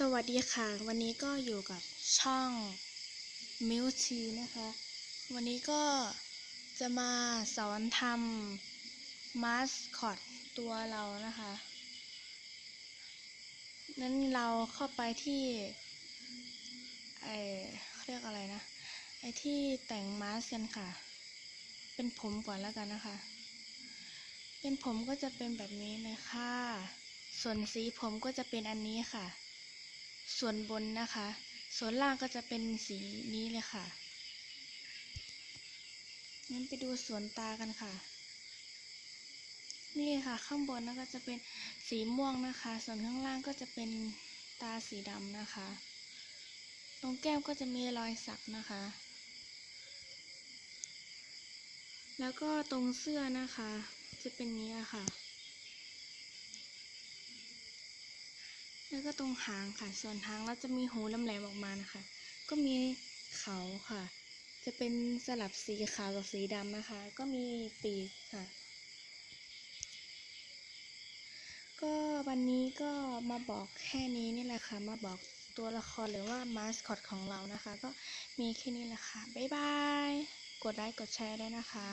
สวัสดีค่ะ วันนี้ก็อยู่กับช่องมิวทีนะคะ วันนี้ก็จะมาสอนทำมาสคอตตัวเรานะคะนั้นเราเข้าไปที่ไอเขาเรียกอะไรนะ ไอที่แต่งมาสกันค่ะ เป็นผมก่อนแล้วกันนะคะ เป็นผมก็จะเป็นแบบนี้เลยค่ะส่วนสีผมก็จะเป็นอันนี้ค่ะ ส่วนบนนะคะ ส่วนล่างก็จะเป็นสีนี้เลยค่ะ งั้นไปดูส่วนตากันค่ะ นี่ค่ะข้างบนนะก็จะเป็นสีม่วงนะคะ ส่วนข้างล่างก็จะเป็นตาสีดำนะคะ ตรงแก้มก็จะมีรอยสักนะคะ แล้วก็ตรงเสื้อนะคะ จะเป็นนี้ค่ะ แล้วก็ตรงหางค่ะ ส่วนหางเราจะมีหูแหลมออกมานะคะ ก็มีเขาค่ะ จะเป็นสลับสีขาวกับสีดำนะคะ ก็มีปีกค่ะ ก็วันนี้ก็มาบอกแค่นี้นี่แหละค่ะ มาบอกตัวละครหรือว่ามาสคอตของเรานะคะ ก็มีแค่นี้แหละค่ะ บ๊ายบาย กดไลค์กดแชร์ได้นะคะ